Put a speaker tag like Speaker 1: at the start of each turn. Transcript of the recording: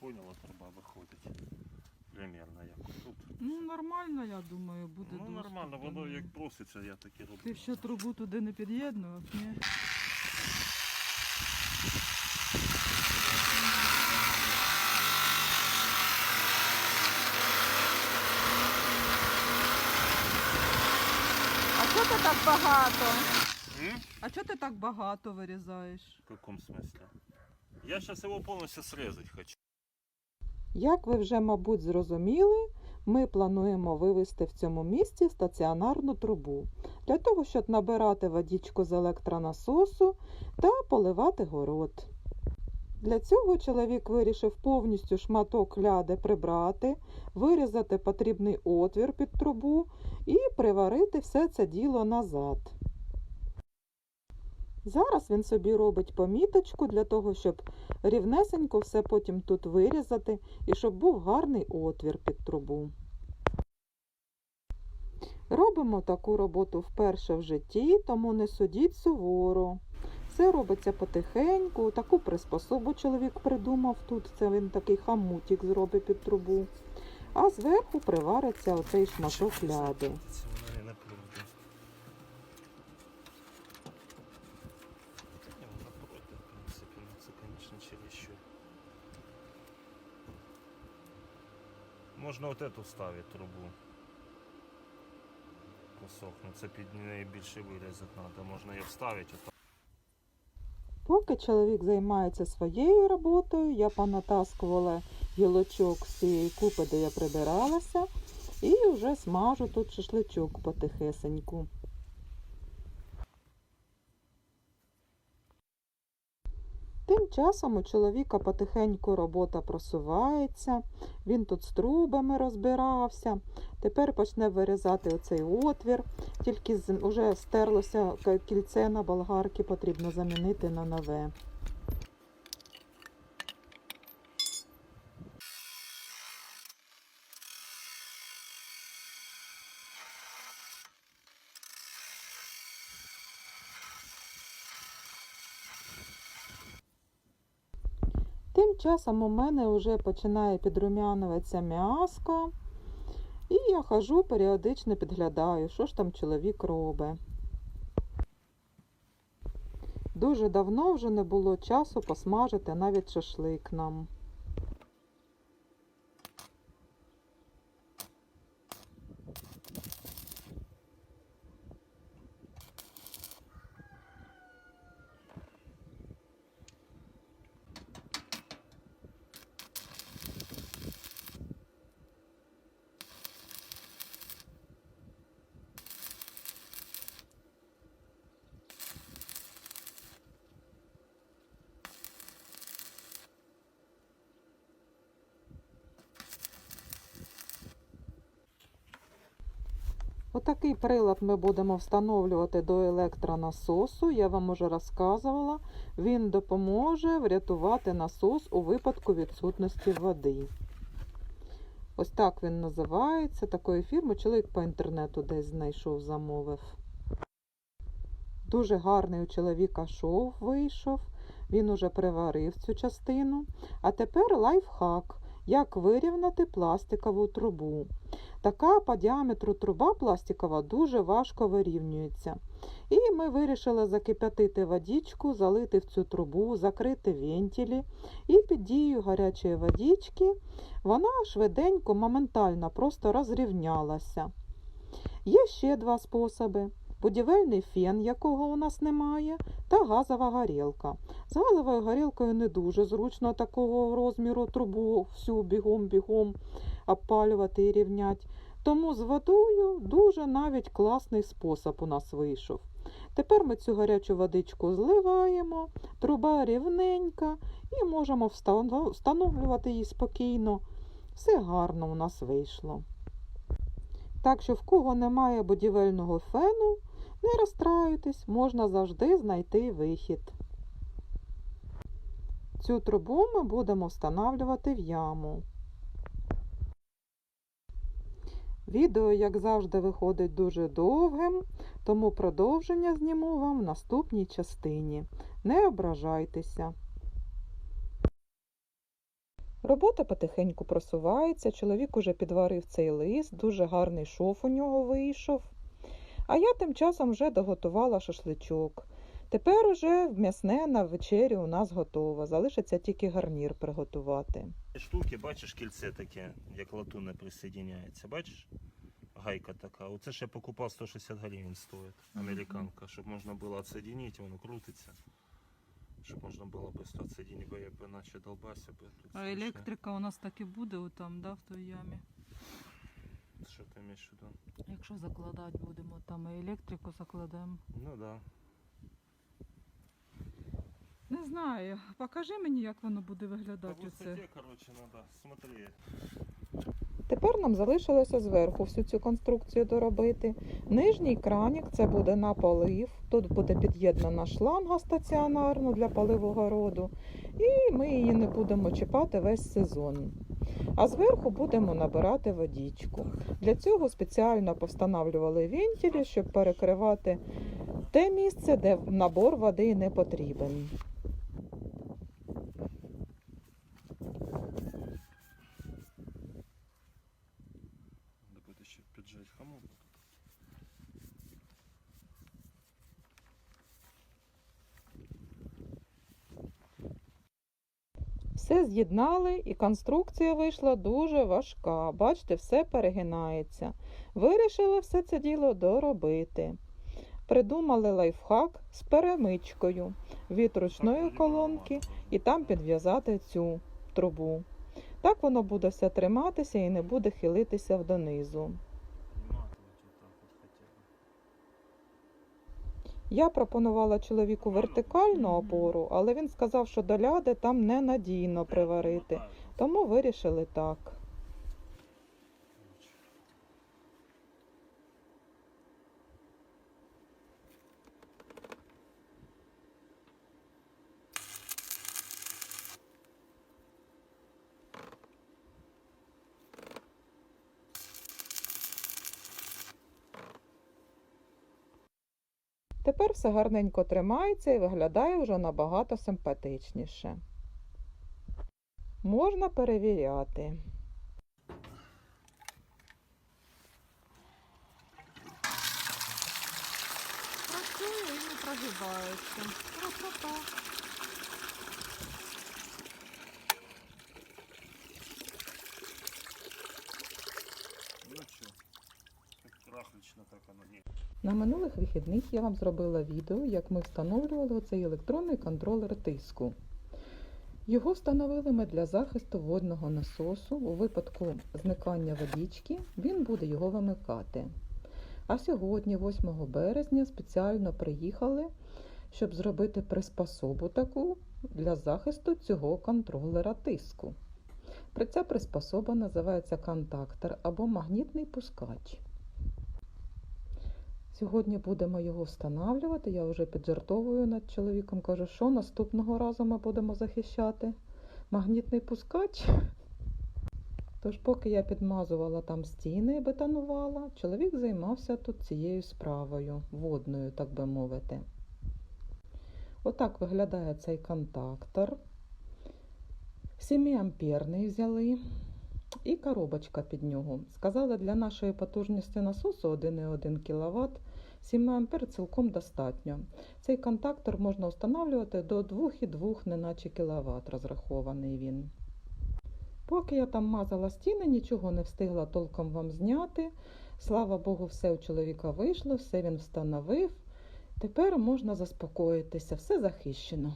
Speaker 1: поняла, труба виходить. Примерно як тут.
Speaker 2: Ну, нормально, я думаю, буде
Speaker 1: Ну
Speaker 2: доступ
Speaker 1: нормально, воно як проситься, я таке роблю.
Speaker 2: Ти ще трубу туди не під'єднував, ні? А чого ти так багато?
Speaker 1: М?
Speaker 2: А чого ти так багато вирізаєш?
Speaker 1: В каком смысле? Я сейчас его полностью срезать хочу.
Speaker 3: Як ви вже, мабуть, зрозуміли, ми плануємо вивести в цьому місці стаціонарну трубу для того, щоб набирати водичку з електронасосу та поливати город. Для цього чоловік вирішив повністю шматок ляди прибрати, вирізати потрібний отвір під трубу і приварити все це діло назад. Зараз він собі робить поміточку для того, щоб рівнесенько все потім тут вирізати і щоб був гарний отвір під трубу. Робимо таку роботу вперше в житті, тому не судіть суворо. Все робиться потихеньку, таку приспособу чоловік придумав тут. Це він такий хамутик зробить під трубу. А зверху привариться оцей шматок ляди.
Speaker 1: Це воно не наплюде. Та ні, воно проти, в принципі, ну це, звісно, чересчур. Можна от эту вставити трубу. Кусок, ну це під неї більше вирізати треба, можна її вставити.
Speaker 3: Поки чоловік займається своєю роботою, я понатаскувала гілочок з цієї купи, де я прибиралася, і вже смажу тут шашличок потихесеньку. Часом у чоловіка потихеньку робота просувається, він тут з трубами розбирався. Тепер почне вирізати оцей отвір, тільки вже стерлося кільце на болгарки, потрібно замінити на нове. Тим часом у мене вже починає підрумянуватися м'яско. І я хожу, періодично підглядаю, що ж там чоловік робить. Дуже давно вже не було часу посмажити навіть шашлик нам. Отакий прилад ми будемо встановлювати до електронасосу. Я вам уже розказувала. Він допоможе врятувати насос у випадку відсутності води. Ось так він називається. Такої фірми чоловік по інтернету десь знайшов, замовив. Дуже гарний у чоловіка шов вийшов. Він уже приварив цю частину. А тепер лайфхак. Як вирівняти пластикову трубу. Така по діаметру труба пластикова дуже важко вирівнюється. І ми вирішили закип'ятити водичку, залити в цю трубу, закрити вентилі. І під дією гарячої водички вона швиденько, моментально просто розрівнялася. Є ще два способи. Будівельний фен, якого у нас немає, та газова горілка. З газовою горілкою не дуже зручно такого розміру трубу всю бігом-бігом обпалювати і рівняти. Тому з водою дуже навіть класний спосіб у нас вийшов. Тепер ми цю гарячу водичку зливаємо, труба рівненька і можемо встановлювати її спокійно. Все гарно у нас вийшло. Так що в кого немає будівельного фену, не розстраюйтесь, можна завжди знайти вихід. Цю трубу ми будемо встановлювати в яму. Відео, як завжди, виходить дуже довгим, тому продовження зніму вам в наступній частині. Не ображайтеся. Робота потихеньку просувається, чоловік уже підварив цей лист, дуже гарний шов у нього вийшов. А я тим часом вже доготувала шашличок. Тепер уже м'ясне на вечерю у нас готово. Залишиться тільки гарнір приготувати.
Speaker 1: Штуки, бачиш, кільце таке, як латунне присоединяється, бачиш? Гайка така. Оце я покупав 160 гривень стоїть. Американка, щоб можна було відсоединити, воно крутиться. Щоб можна було швидко відсоединити, бо я б наче долбася би тут.
Speaker 2: А
Speaker 1: слушай.
Speaker 2: електрика у нас так і буде отам, да, в той ямі.
Speaker 1: Що ти маєш в виду?
Speaker 2: Якщо закладати будемо, там і електрику закладемо.
Speaker 1: Ну да.
Speaker 2: Не знаю. Покажи мені, як воно буде виглядати оце.
Speaker 1: висоті, коротше, треба смотри.
Speaker 3: Тепер нам залишилося зверху всю цю конструкцію доробити. Нижній кранік це буде на полив. Тут буде під'єднана шланга стаціонарна для поливу городу. І ми її не будемо чіпати весь сезон. А зверху будемо набирати водичку. Для цього спеціально повстановлювали вентилі, щоб перекривати те місце, де набор води не потрібен.
Speaker 1: Треба ще піджати хамон.
Speaker 3: Все з'єднали, і конструкція вийшла дуже важка. Бачите, все перегинається. Вирішили все це діло доробити. Придумали лайфхак з перемичкою від ручної колонки і там підв'язати цю трубу. Так воно буде все триматися і не буде хилитися донизу.
Speaker 1: Вматувати отак от хоча б.
Speaker 3: Я пропонувала чоловіку вертикальну опору, але він сказав, що до ляди там ненадійно приварити. Тому вирішили так. Тепер все гарненько тримається і виглядає вже набагато симпатичніше. Можна перевіряти.
Speaker 2: Працює і не прогибається. Красота.
Speaker 1: Ну що, як трахлично так воно ні.
Speaker 3: На минулих вихідних я вам зробила відео, як ми встановлювали оцей електронний контролер тиску. Його встановили ми для захисту водного насосу. У випадку зникання водички він буде його вимикати. А сьогодні, 8 березня, спеціально приїхали, щоб зробити приспособу таку для захисту цього контролера тиску. Ця приспособа називається контактор або магнітний пускач. Сьогодні будемо його встановлювати. Я вже піджартовую над чоловіком. Кажу, що наступного разу ми будемо захищати магнітний пускач. Тож, поки я підмазувала там стіни бетонувала, чоловік займався тут цією справою, водною, так би мовити. Отак виглядає цей контактор. 7-амперний взяли. І коробочка під нього. Сказали, для нашої потужності насосу 1,1 кВт 7 А цілком достатньо. Цей контактор можна встановлювати до 2,2 неначе кВт розрахований він. Поки я там мазала стіни, нічого не встигла толком вам зняти. Слава Богу, все у чоловіка вийшло, все він встановив. Тепер можна заспокоїтися, все захищено.